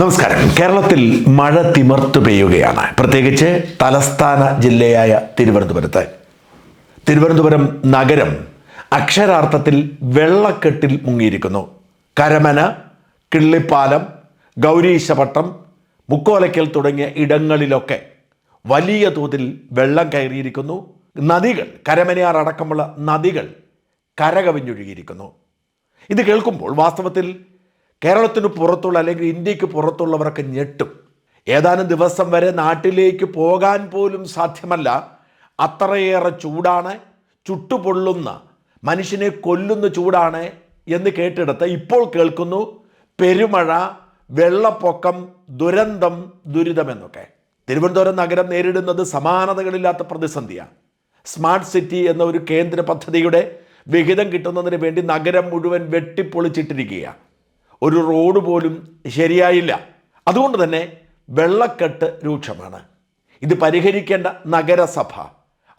നമസ്കാരം. കേരളത്തിൽ മഴ തിമർത്തു പെയ്യുകയാണ്. പ്രത്യേകിച്ച് തലസ്ഥാന ജില്ലയായ തിരുവനന്തപുരത്ത്. തിരുവനന്തപുരം നഗരം അക്ഷരാർത്ഥത്തിൽ വെള്ളക്കെട്ടിൽ മുങ്ങിയിരിക്കുന്നു. കരമന കിള്ളിപ്പാലം ഗൗരീശപട്ടം മുക്കോലയ്ക്കൽ തുടങ്ങിയ ഇടങ്ങളിലൊക്കെ വലിയ തോതിൽ വെള്ളം കയറിയിരിക്കുന്നു. നദികൾ കരമനയാർ അടക്കമുള്ള നദികൾ കരകവിഞ്ഞൊഴുകിയിരിക്കുന്നു. ഇത് കേൾക്കുമ്പോൾ വാസ്തവത്തിൽ കേരളത്തിന് പുറത്തുള്ള അല്ലെങ്കിൽ ഇന്ത്യയ്ക്ക് പുറത്തുള്ളവർക്ക് ഞെട്ടും. ഏതാനും ദിവസം വരെ നാട്ടിലേക്ക് പോകാൻ പോലും സാധ്യമല്ല. അത്രയേറെ ചൂടാണ് ചുട്ടുപൊള്ളുന്ന മനുഷ്യനെ കൊല്ലുന്ന ചൂടാണ് എന്ന് കേട്ടിടത്ത് ഇപ്പോൾ കേൾക്കുന്നു പെരുമഴ വെള്ളപ്പൊക്കം ദുരന്തം ദുരിതം എന്നൊക്കെ. തിരുവനന്തപുരം നഗരം നേരിടുന്നത് സമാനതകളില്ലാത്ത പ്രതിസന്ധിയാണ്. സ്മാർട്ട് സിറ്റി എന്ന ഒരു കേന്ദ്ര പദ്ധതിയുടെ വിഹിതം കിട്ടുന്നതിന് വേണ്ടി നഗരം മുഴുവൻ വെട്ടിപ്പൊളിച്ചിട്ടിരിക്കുകയാണ്. ഒരു റോഡ് പോലും ശരിയായില്ല. അതുകൊണ്ട് തന്നെ വെള്ളക്കെട്ട് രൂക്ഷമാണ്. ഇത് പരിഹരിക്കേണ്ട നഗരസഭ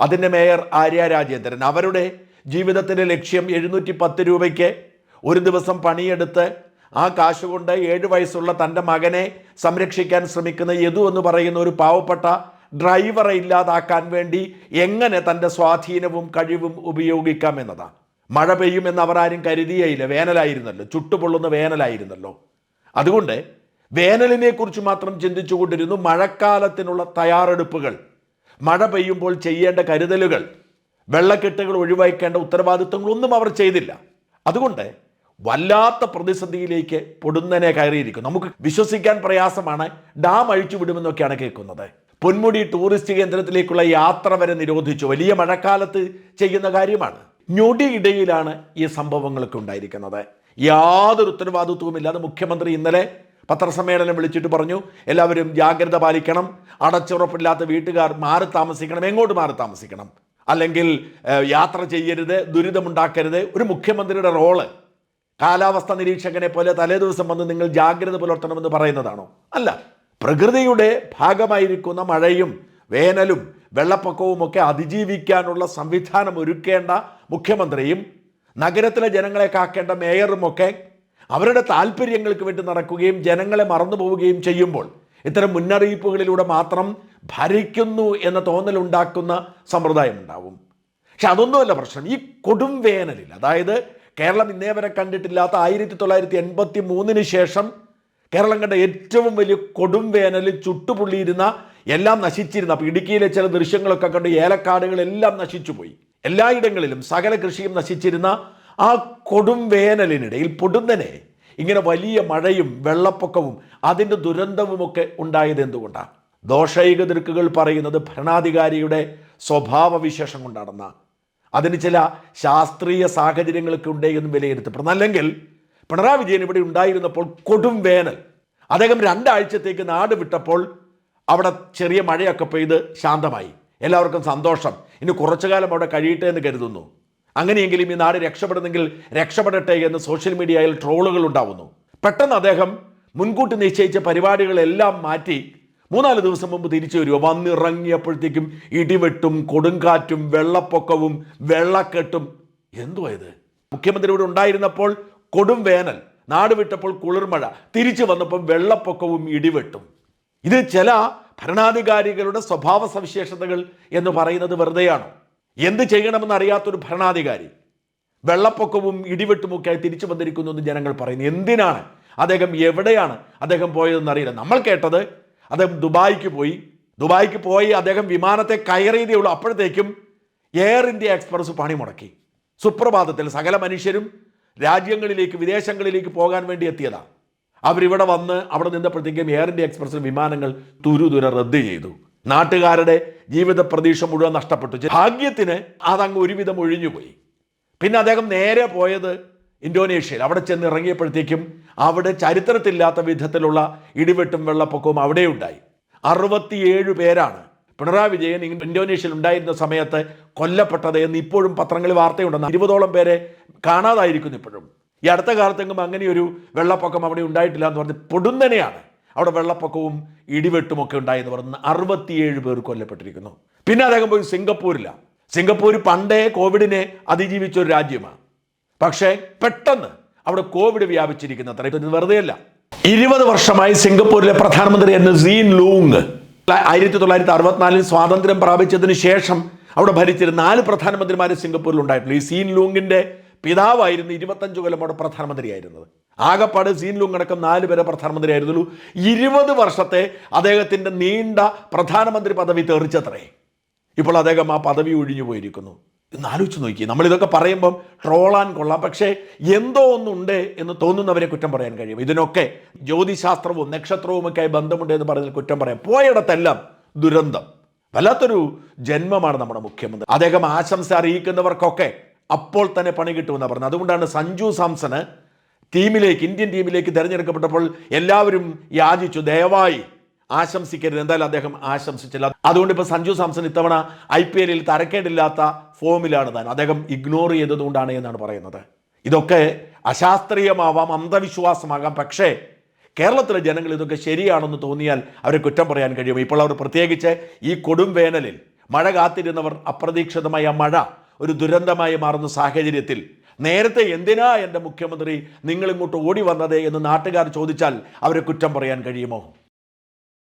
അതിന്റെ മേയർ ആര്യ രാജേന്ദ്രൻ അവരുടെ ജീവിതത്തിന്റെ ലക്ഷ്യം എഴുന്നൂറ്റി പത്ത് രൂപയ്ക്ക് ഒരു ദിവസം പണിയെടുത്ത് ആ കാശ് കൊണ്ട് ഏഴ് വയസ്സുള്ള തന്റെ മകനെ സംരക്ഷിക്കാൻ ശ്രമിക്കുന്ന യദു എന്ന് പറയുന്ന ഒരു പാവപ്പെട്ട ഡ്രൈവറെ ഇല്ലാതാക്കാൻ വേണ്ടി എങ്ങനെ തന്റെ സ്വാധീനവും കഴിവും ഉപയോഗിക്കാം എന്നതാണ്. മഴ പെയ്യുമെന്ന് അവർ ആരും കരുതിയേയില്ല. വേനലായിരുന്നല്ലോ. ചുട്ടുപൊള്ളുന്ന വേനലായിരുന്നല്ലോ. അതുകൊണ്ട് വേനലിനെക്കുറിച്ച് മാത്രം ചിന്തിച്ചുകൊണ്ടിരുന്നു മഴക്കാലത്തിനുള്ള തയ്യാറെടുപ്പുകൾ മഴ പെയ്യുമ്പോൾ ചെയ്യേണ്ട കരുതലുകൾ വെള്ളക്കെട്ടുകൾ ഒഴിവാക്കേണ്ട ഉത്തരവാദിത്വങ്ങളൊന്നും അവർ ചെയ്തില്ല. അതുകൊണ്ട് വല്ലാത്ത പ്രതിസന്ധിയിലേക്ക് പൊടുന്നനെ കയറിയിരിക്കും നമുക്ക് വിശ്വസിക്കാൻ പ്രയാസമാണ് ഡാം അഴിച്ചു വിടുമെന്നൊക്കെയാണ് കേൾക്കുന്നത്. പൊന്മുടി ടൂറിസ്റ്റ് കേന്ദ്രത്തിലേക്കുള്ള യാത്ര വരെ നിരോധിച്ചു. വലിയ മഴക്കാലത്ത് ചെയ്യുന്ന കാര്യമാണ്. ഞൊടിയിടയിലാണ് ഈ സംഭവങ്ങളൊക്കെ ഉണ്ടായിരിക്കുന്നത്. യാതൊരു ഉത്തരവാദിത്വവും ഇല്ലാതെ മുഖ്യമന്ത്രി ഇന്നലെ പത്രസമ്മേളനം വിളിച്ചിട്ട് പറഞ്ഞു എല്ലാവരും ജാഗ്രത പാലിക്കണം. അടച്ചുറപ്പില്ലാത്ത വീട്ടുകാർ മാറി താമസിക്കണം. എങ്ങോട്ട് മാറി താമസിക്കണം? അല്ലെങ്കിൽ യാത്ര ചെയ്യരുത് ദുരിതമുണ്ടാക്കരുത്. ഒരു മുഖ്യമന്ത്രിയുടെ റോൾ കാലാവസ്ഥ നിരീക്ഷകനെ പോലെ തലേദിവസം വന്ന് നിങ്ങൾ ജാഗ്രത പുലർത്തണമെന്ന് പറയുന്നതാണോ? അല്ല. പ്രകൃതിയുടെ ഭാഗമായിരിക്കുന്ന മഴയും വേനലും വെള്ളപ്പൊക്കവും ഒക്കെ അതിജീവിക്കാനുള്ള സംവിധാനം ഒരുക്കേണ്ട മുഖ്യമന്ത്രിയും നഗരത്തിലെ ജനങ്ങളെ കാക്കേണ്ട മേയറുമൊക്കെ അവരുടെ താല്പര്യങ്ങൾക്ക് വേണ്ടി നടക്കുകയും ജനങ്ങളെ മറന്നു പോവുകയും ചെയ്യുമ്പോൾ ഇത്തരം മുന്നറിയിപ്പുകളിലൂടെ മാത്രം ഭരിക്കുന്നു എന്ന തോന്നലുണ്ടാക്കുന്ന സമ്പ്രദായം ഉണ്ടാവും പക്ഷെ അതൊന്നുമല്ല പ്രശ്നം. ഈ കൊടും വേനലിൽ അതായത് കേരളം ഇന്നേ വരെ കണ്ടിട്ടില്ലാത്ത ആയിരത്തി തൊള്ളായിരത്തി എൺപത്തി മൂന്നിന് ശേഷം കേരളം കണ്ട ഏറ്റവും വലിയ കൊടും വേനലിൽ ചുട്ടുപൊള്ളിയിരുന്ന എല്ലാം നശിച്ചിരുന്ന. അപ്പോൾ ഇടുക്കിയിലെ ചില ദൃശ്യങ്ങളൊക്കെ കണ്ട് ഏലക്കാടുകളെല്ലാം നശിച്ചുപോയി എല്ലായിടങ്ങളിലും സകല കൃഷിയും നശിച്ചിരുന്ന ആ കൊടും വേനലിനിടയിൽ പൊടുന്നനെ ഇങ്ങനെ വലിയ മഴയും വെള്ളപ്പൊക്കവും അതിന്റെ ദുരന്തവുമൊക്കെ ഉണ്ടായത് എന്തുകൊണ്ടാണ് ദോഷൈക ദൃക്കുകൾ പറയുന്നത് ഭരണാധികാരിയുടെ സ്വഭാവവിശേഷം കൊണ്ടാണെന്ന. അതിന് ചില ശാസ്ത്രീയ സാഹചര്യങ്ങളൊക്കെ ഉണ്ട് എന്നും വിലയിരുത്തപ്പെടുന്നു അല്ലെങ്കിൽ പിണറായി വിജയൻ ഇവിടെ ഉണ്ടായിരുന്നപ്പോൾ കൊടും വേനൽ. അദ്ദേഹം രണ്ടാഴ്ചത്തേക്ക് നാട് വിട്ടപ്പോൾ അവിടെ ചെറിയ മഴയൊക്കെ പെയ്ത് ശാന്തമായി. എല്ലാവർക്കും സന്തോഷം. ഇനി കുറച്ചു കാലം അവിടെ കഴിയട്ടെ എന്ന് കരുതുന്നു. അങ്ങനെയെങ്കിലും ഈ നാട് രക്ഷപ്പെടുന്നെങ്കിൽ രക്ഷപ്പെടട്ടെ എന്ന് സോഷ്യൽ മീഡിയയിൽ ട്രോളുകൾ ഉണ്ടാവുന്നു. പെട്ടെന്ന് അദ്ദേഹം മുൻകൂട്ടി നിശ്ചയിച്ച പരിപാടികളെല്ലാം മാറ്റി മൂന്നാൽ ദിവസം മുമ്പ് തിരിച്ചു വരുമോ വന്നിറങ്ങിയപ്പോഴത്തേക്കും ഇടിവെട്ടും കൊടുങ്കാറ്റും വെള്ളപ്പൊക്കവും വെള്ളക്കെട്ടും. എന്തുവാ ഇത്? മുഖ്യമന്ത്രി ഇവിടെ ഉണ്ടായിരുന്നപ്പോൾ കൊടും വേനൽ. നാട് വിട്ടപ്പോൾ കുളിർമഴ. തിരിച്ചു വന്നപ്പോൾ വെള്ളപ്പൊക്കവും ഇടിവെട്ടും. ഇത് ചില ഭരണാധികാരികളുടെ സ്വഭാവ സവിശേഷതകൾ എന്ന് പറയുന്നത് വെറുതെയാണോ. എന്ത് ചെയ്യണമെന്ന് അറിയാത്തൊരു ഭരണാധികാരി വെള്ളപ്പൊക്കവും ഇടിവെട്ടുമൊക്കെയായി തിരിച്ചു വന്നിരിക്കുന്നു എന്ന് ജനങ്ങൾ പറയുന്നു. എന്തിനാണ്? അദ്ദേഹം എവിടെയാണ് അദ്ദേഹം പോയതെന്ന് അറിയില്ല. നമ്മൾ കേട്ടത് അദ്ദേഹം ദുബായിക്ക് പോയി. ദുബായിക്ക് പോയി അദ്ദേഹം വിമാനത്തെ കയറിയതേ ഉള്ളൂ. അപ്പോഴത്തേക്കും എയർ ഇന്ത്യ എക്സ്പ്രസ് പണി മുടക്കി. സുപ്രഭാതത്തിൽ സകല മനുഷ്യരും രാജ്യങ്ങളിലേക്ക് വിദേശങ്ങളിലേക്ക് പോകാൻ വേണ്ടി എത്തിയതാണ് അവരിവിടെ വന്ന് അവിടെ നിന്നപ്പോഴത്തേക്കും എയർ ഇന്ത്യ എക്സ്പ്രസ് വിമാനങ്ങൾ തുരുതുര റദ്ദ് ചെയ്തു. നാട്ടുകാരുടെ ജീവിത പ്രതീക്ഷ മുഴുവൻ നഷ്ടപ്പെട്ടു. ഭാഗ്യത്തിന് അതങ്ങ് ഒരുവിധം ഒഴിഞ്ഞുപോയി. പിന്നെ അദ്ദേഹം നേരെ പോയത് ഇന്തോനേഷ്യയിൽ. അവിടെ ചെന്ന് ഇറങ്ങിയപ്പോഴത്തേക്കും അവിടെ ചരിത്രത്തില്ലാത്ത വിധത്തിലുള്ള ഇടിവെട്ടും വെള്ളപ്പൊക്കവും അവിടെ ഉണ്ടായി അറുപത്തിയേഴ് പേരാണ്. പിണറായി വിജയൻ ഇന്തോനേഷ്യയിൽ ഉണ്ടായിരുന്ന സമയത്ത് കൊല്ലപ്പെട്ടത് എന്ന് ഇപ്പോഴും പത്രങ്ങളിൽ വാർത്തയുണ്ടെന്ന് ഇരുപതോളം പേരെ കാണാതായിരിക്കുന്നു ഇപ്പോഴും. ഈ അടുത്ത കാലത്തെങ്കിലും അങ്ങനെയൊരു വെള്ളപ്പൊക്കം അവിടെ ഉണ്ടായിട്ടില്ല എന്ന് പറഞ്ഞ് പൊടുന്നനെയാണ്. അവിടെ വെള്ളപ്പൊക്കവും ഇടിവെട്ടും ഒക്കെ ഉണ്ടായെന്ന് പറഞ്ഞ് അറുപത്തിയേഴ് പേർ കൊല്ലപ്പെട്ടിരിക്കുന്നു. പിന്നെ അദ്ദേഹം പോയി സിംഗപ്പൂരിലാണ് സിംഗപ്പൂർ പണ്ടേ കോവിഡിനെ അതിജീവിച്ച ഒരു രാജ്യമാണ്. പക്ഷേ പെട്ടെന്ന് അവിടെ കോവിഡ് വ്യാപിച്ചിരിക്കുന്ന അത്ര ഇത് വെറുതെയല്ല. ഇരുപത് വർഷമായി സിംഗപ്പൂരിലെ പ്രധാനമന്ത്രി എന്ന സീൻ ലൂങ് ആയിരത്തി തൊള്ളായിരത്തി അറുപത്തിനാലിൽ സ്വാതന്ത്ര്യം പ്രാപിച്ചതിന് ശേഷം അവിടെ ഭരിച്ചിരുന്ന നാല് പ്രധാനമന്ത്രിമാർ സിംഗപ്പൂരിൽ ഉണ്ടായിട്ടുള്ളൂ ഈ സീൻ ലൂങ്ങിന്റെ പിതാവായിരുന്നു ഇരുപത്തഞ്ച് കൊല്ലം അവിടെ പ്രധാനമന്ത്രിയായിരുന്നത്. ആകപ്പാട് സീനിലും ലൂങ് അടക്കം നാല് പേരെ പ്രധാനമന്ത്രിയായിരുന്നുള്ളൂ. ഇരുപത് വർഷത്തെ അദ്ദേഹത്തിന്റെ നീണ്ട പ്രധാനമന്ത്രി പദവി തെറിച്ചത്രേ. ഇപ്പോൾ അദ്ദേഹം ആ പദവി ഒഴിഞ്ഞു പോയിരിക്കുന്നു. എന്നാലോചിച്ച് നോക്കി നമ്മളിതൊക്കെ പറയുമ്പം ട്രോളാൻ കൊള്ളാം. പക്ഷേ എന്തോ ഒന്നുണ്ട് എന്ന് തോന്നുന്നവരെ കുറ്റം പറയാൻ കഴിയും. ഇതിനൊക്കെ ജ്യോതിശാസ്ത്രവും നക്ഷത്രവും ഒക്കെ ആയി ബന്ധമുണ്ട് എന്ന് പറഞ്ഞാൽ കുറ്റം പറയാം. പോയിടത്തെല്ലാം ദുരന്തം. വല്ലാത്തൊരു ജന്മമാണ് നമ്മുടെ മുഖ്യമന്ത്രി. അദ്ദേഹം ആശംസ അറിയിക്കുന്നവർക്കൊക്കെ അപ്പോൾ തന്നെ പണി കിട്ടുമെന്ന് പറഞ്ഞത്. അതുകൊണ്ടാണ് സഞ്ജു സാംസണ് ടീമിലേക്ക് ഇന്ത്യൻ ടീമിലേക്ക് തിരഞ്ഞെടുക്കപ്പെട്ടപ്പോൾ എല്ലാവരും യാചിച്ചു ദയവായി ആശംസിക്കരുത്. എന്തായാലും അദ്ദേഹം ആശംസിച്ചില്ല. അതുകൊണ്ട് ഇപ്പോൾ സഞ്ജു സാംസൺ ഇത്തവണ ഐ പി എല്ലിൽ തരക്കേടില്ലാത്ത ഫോമിലാണ് താൻ. അദ്ദേഹം ഇഗ്നോർ ചെയ്തതുകൊണ്ടാണ് എന്നാണ് പറയുന്നത്. ഇതൊക്കെ അശാസ്ത്രീയമാവാം അന്ധവിശ്വാസമാകാം. പക്ഷേ കേരളത്തിലെ ജനങ്ങൾ ഇതൊക്കെ ശരിയാണെന്ന് തോന്നിയാൽ അവരെ കുറ്റം പറയാൻ കഴിയും. ഇപ്പോൾ അവർ പ്രത്യേകിച്ച് ഈ കൊടും വേനലിൽ മഴ കാത്തിരുന്നവർ അപ്രതീക്ഷിതമായ മഴ ഒരു ദുരന്തമായി മാറുന്ന സാഹചര്യത്തിൽ നേരത്തെ എന്തിനാ എന്റെ മുഖ്യമന്ത്രി നിങ്ങളിങ്ങോട്ട് ഓടി വന്നത് എന്ന് നാട്ടുകാർ ചോദിച്ചാൽ അവരെ കുറ്റം പറയാൻ കഴിയുമോ?